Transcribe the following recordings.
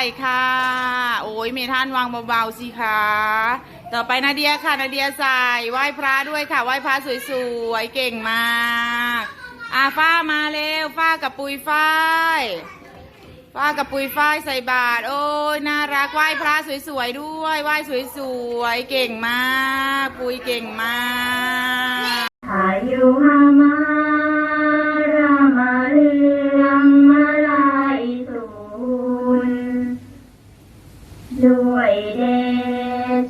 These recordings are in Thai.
ช่ค่ะ โอ้ยเมท่านวางเบาๆสิคะ ต่อไปนาเดียค่ะนาเดียใส่ไหว้พระด้วยค่ะไหว้พระสวยๆเก่งมากอาฟ้ามาเร็วฟ้ากับปุยฝ้ายฟ้ากับปุยฝ้ายใส่บาตรโอ้ยน่ารักไหว้พระสวยๆด้วยไหว้สวยๆเก่งมาก ปุยเก่งมากอายุหามา ด้วยเด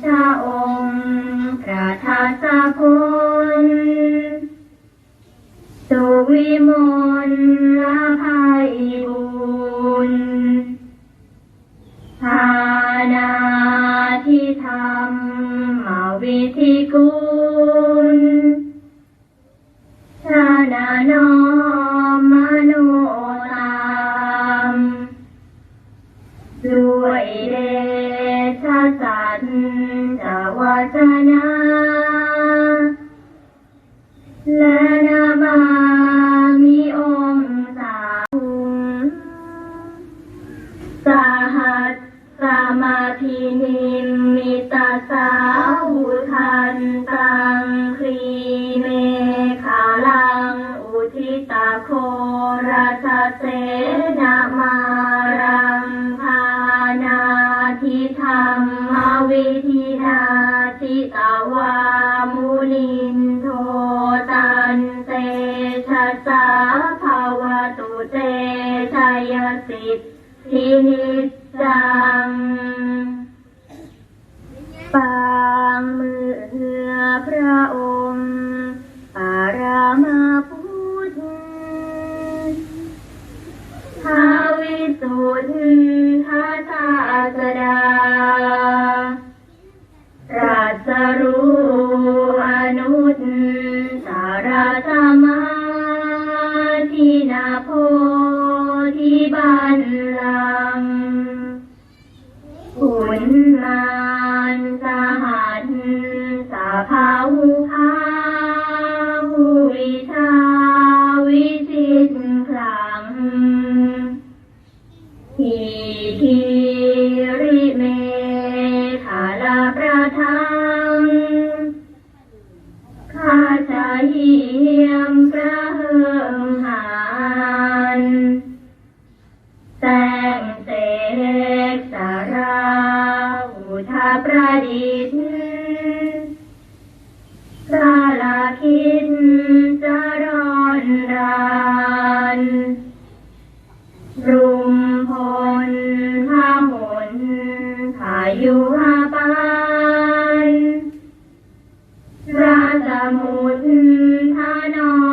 ชะองค์พระทัสคุณสุวิมลละภัยบุญฐานาที่ทำมมาวิธีกุลชาดานอ จาวานาและนามามีองค์สามสหัสสมาธินิมิตาสาวุทันตังครีเมขาลังอุทิตาโคราชเสนามารังพานาทิธรรมวิธินา ตาวามุนินโทตันเตชะสาภาวตุเตชยสิทธินิจังปางมือพระองค์ปารามาพุทธทาวิสุทธ ราชรู้อนุตสารธรรมาทินาโพธิบันลังขุนมารสหัสสาภาหุภาหุวิชาวิจิตคลังทีที แต่งเสกสาราอุทาประดิษฐ์กาลาคิดจะร้อนรานรุมพลพาหนพายุหาปานราสมุทรทานอน